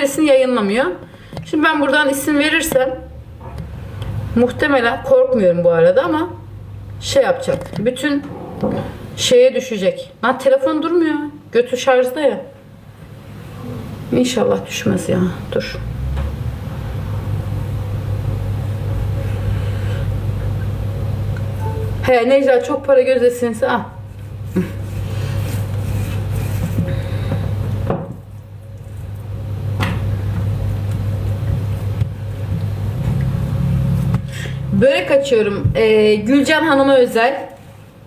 Yayınlamıyor. Şimdi ben buradan isim verirsem muhtemelen korkmuyorum bu arada ama şey yapacak. Bütün şeye düşecek. Lan telefon durmuyor. Götü şarjda ya. İnşallah düşmez ya. Dur. He Necla çok para gözlesinse al. Börek açıyorum. Ee, Gülcan Hanım'a özel.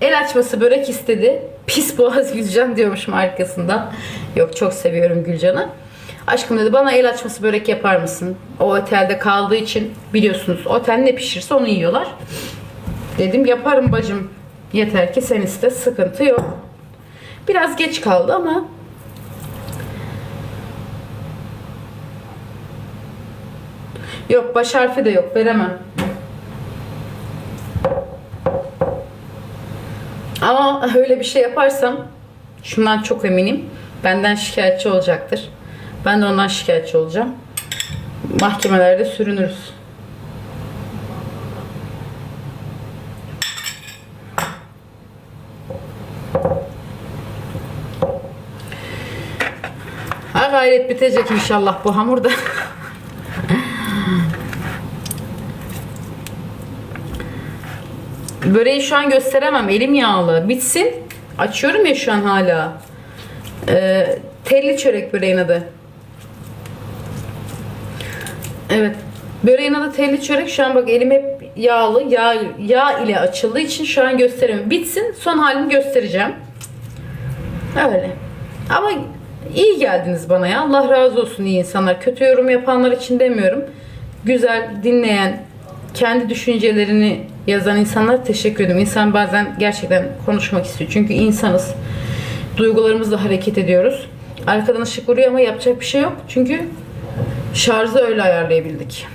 El açması börek istedi. Pis boğaz Gülcan diyormuşum arkasından. Yok çok seviyorum Gülcan'ı. Aşkım dedi bana el açması börek yapar mısın? O otelde kaldığı için biliyorsunuz otel ne pişirse onu yiyorlar. Dedim yaparım bacım. Yeter ki sen iste. Sıkıntı yok. Biraz geç kaldı ama Yok baş harfi de yok veremem. Ama öyle bir şey yaparsam şundan çok eminim. Benden şikayetçi olacaktır. Ben de ondan şikayetçi olacağım. Mahkemelerde sürünürüz. Ha gayret bitecek inşallah bu hamurda. Böreği şu an gösteremem. Elim yağlı. Bitsin. Açıyorum ya şu an hala. Ee, telli çörek böreğin adı. Evet. Böreğin adı telli çörek. Şu an bak elim hep yağlı. Yağ, yağ ile açıldığı için şu an gösteremiyorum. Bitsin. Son halini göstereceğim. Öyle. Ama iyi geldiniz bana ya. Allah razı olsun iyi insanlar. Kötü yorum yapanlar için demiyorum. Güzel dinleyen, kendi düşüncelerini yazan insanlara teşekkür ederim. İnsan bazen gerçekten konuşmak istiyor. Çünkü insanız. Duygularımızla hareket ediyoruz. Arkadan ışık vuruyor ama yapacak bir şey yok. Çünkü şarjı öyle ayarlayabildik.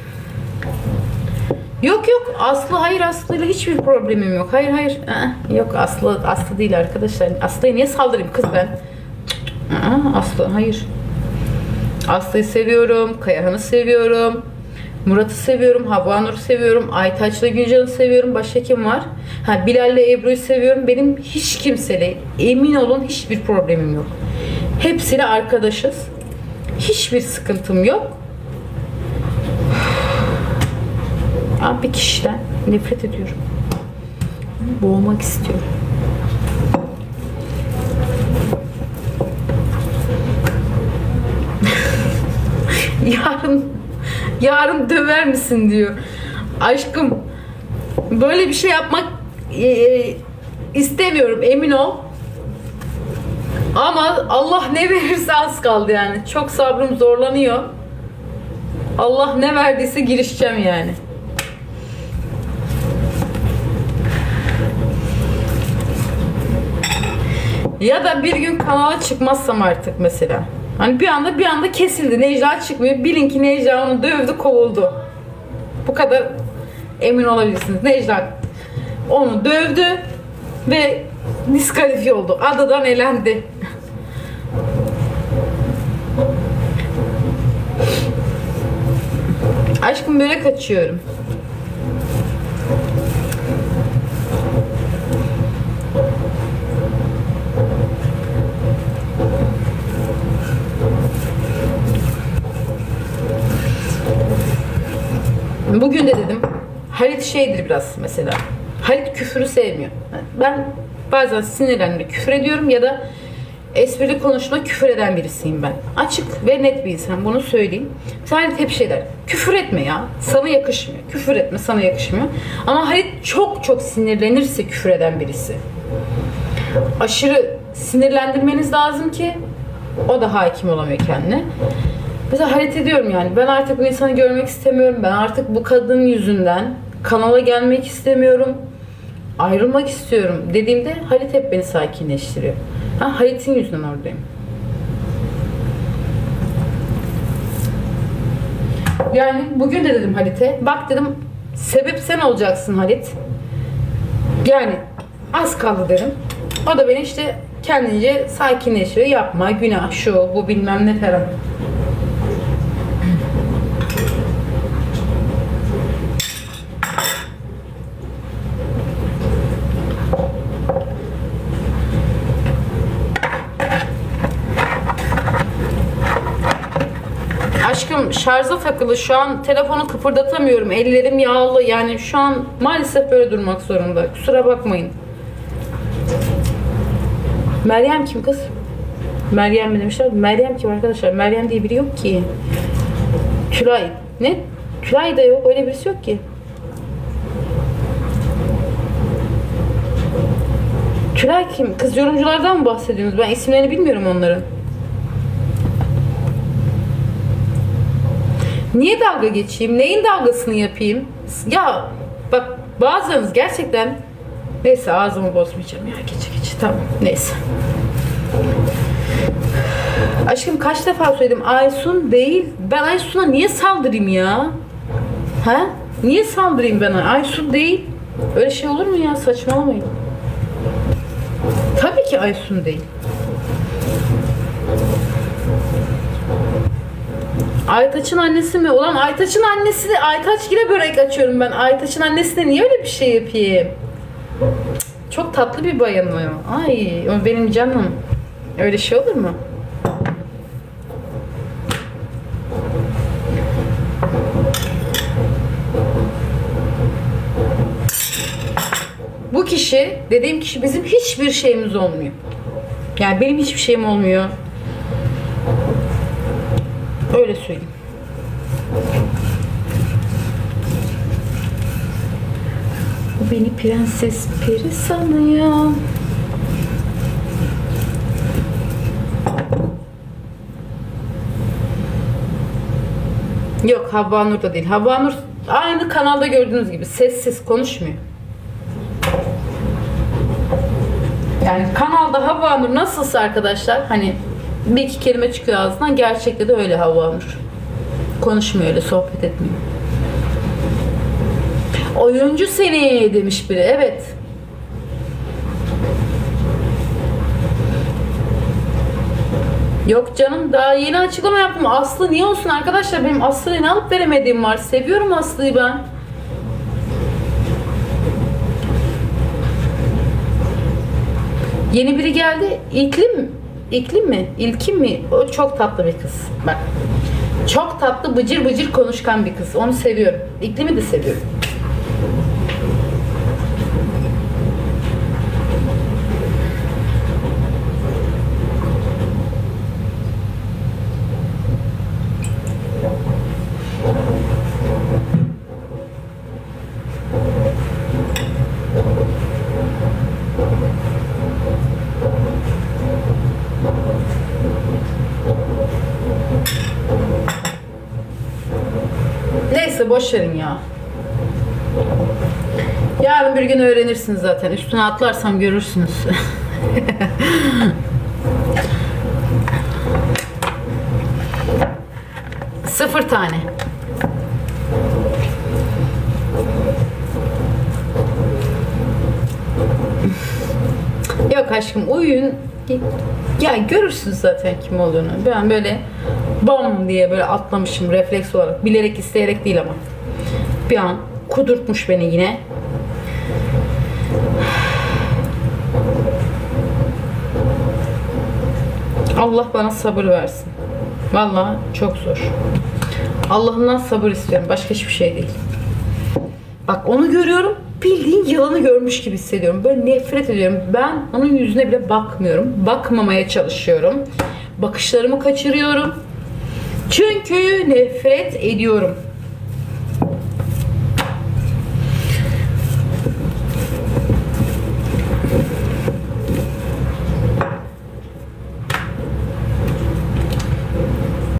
Yok yok Aslı hayır Aslı'yla hiçbir problemim yok. Hayır hayır. Aa, yok Aslı Aslı değil arkadaşlar. Aslı'ya niye saldırayım kız ben? Aa, Aslı hayır. Aslı'yı seviyorum. Kayahan'ı seviyorum. Murat'ı seviyorum. Havanur'u seviyorum. Aytaç'la Gülcan'ı seviyorum. Başka kim var? Ha, Bilal'le Ebru'yu seviyorum. Benim hiç kimseyle emin olun hiçbir problemim yok. Hepsiyle arkadaşız. Hiçbir sıkıntım yok. Ama bir kişiden nefret ediyorum. Boğmak istiyorum. yarın yarın döver misin diyor. Aşkım böyle bir şey yapmak e, istemiyorum emin ol. Ama Allah ne verirse az kaldı yani. Çok sabrım zorlanıyor. Allah ne verdiyse girişeceğim yani. Ya da bir gün kanala çıkmazsam artık mesela. Hani bir anda bir anda kesildi. Necla çıkmıyor. Bilin ki Necla onu dövdü kovuldu. Bu kadar emin olabilirsiniz. Necla onu dövdü ve diskalifiye oldu. Adadan elendi. Aşkım börek Bugün de dedim Halit şeydir biraz mesela. Halit küfürü sevmiyor. Ben bazen sinirlendiğimde küfür ediyorum ya da esprili konuşma küfür eden birisiyim ben. Açık ve net bir insan bunu söyleyeyim. Halit hep şey der. Küfür etme ya. Sana yakışmıyor. Küfür etme sana yakışmıyor. Ama Halit çok çok sinirlenirse küfür eden birisi. Aşırı sinirlendirmeniz lazım ki o da hakim olamıyor kendine. Mesela hayret ediyorum yani. Ben artık bu insanı görmek istemiyorum. Ben artık bu kadın yüzünden kanala gelmek istemiyorum. Ayrılmak istiyorum dediğimde Halit hep beni sakinleştiriyor. Ha Halit'in yüzünden oradayım. Yani bugün de dedim Halit'e. Bak dedim sebep sen olacaksın Halit. Yani az kaldı dedim. O da beni işte kendince sakinleşiyor. Yapma günah şu bu bilmem ne falan. Aşkım şarja takılı şu an telefonu kıpırdatamıyorum. Ellerim yağlı yani şu an maalesef böyle durmak zorunda. Kusura bakmayın. Meryem kim kız? Meryem mi demişler? Meryem kim arkadaşlar? Meryem diye biri yok ki. Tülay. Ne? Tülay da yok. Öyle birisi yok ki. Tülay kim? Kız yorumculardan mı bahsediyorsunuz? Ben isimlerini bilmiyorum onların. Niye dalga geçeyim? Neyin dalgasını yapayım? Ya bak bazılarınız gerçekten neyse ağzımı bozmayacağım ya gece gece tamam neyse. Aşkım kaç defa söyledim Aysun değil. Ben Aysun'a niye saldırayım ya? Ha? Niye saldırayım ben Aysun değil. Öyle şey olur mu ya saçmalamayın. Tabii ki Aysun değil. Aytaç'ın annesi mi? Ulan Aytaç'ın annesi de Aytaç yine börek açıyorum ben. Aytaç'ın annesi de niye öyle bir şey yapayım? Çok tatlı bir bayan o. Ay benim canım. Öyle şey olur mu? Bu kişi, dediğim kişi bizim hiçbir şeyimiz olmuyor. Yani benim hiçbir şeyim olmuyor. Öyle söyleyeyim. O beni prenses peri sanıyor. Yok Havva Nur da değil. Havva Nur aynı kanalda gördüğünüz gibi sessiz konuşmuyor. Yani kanalda Havva Nur nasılsa arkadaşlar hani bir iki kelime çıkıyor ağzından gerçekte de öyle Havva Nur. Konuşmuyor öyle sohbet etmiyor. Oyuncu seni demiş biri. Evet. Yok canım daha yeni açıklama yaptım. Aslı niye olsun arkadaşlar? Benim Aslı'yı ne alıp veremediğim var. Seviyorum Aslı'yı ben. Yeni biri geldi. İklim İklim mi? İlkim mi? O çok tatlı bir kız. Bak. Çok tatlı, bıcır bıcır konuşkan bir kız. Onu seviyorum. İklimi de seviyorum. Neyse boş ya. Yarın bir gün öğrenirsiniz zaten. Üstüne atlarsam görürsünüz. Sıfır tane. Aşkım uyuyun. Ya görürsünüz zaten kim olduğunu. Ben böyle bam diye böyle atlamışım refleks olarak. Bilerek isteyerek değil ama. Bir an kudurtmuş beni yine. Allah bana sabır versin. Vallahi çok zor. Allah'ımdan sabır istiyorum. Başka hiçbir şey değil. Bak onu görüyorum. Bildiğin yılanı görmüş gibi hissediyorum. Böyle nefret ediyorum. Ben onun yüzüne bile bakmıyorum. Bakmamaya çalışıyorum. Bakışlarımı kaçırıyorum. Çünkü nefret ediyorum.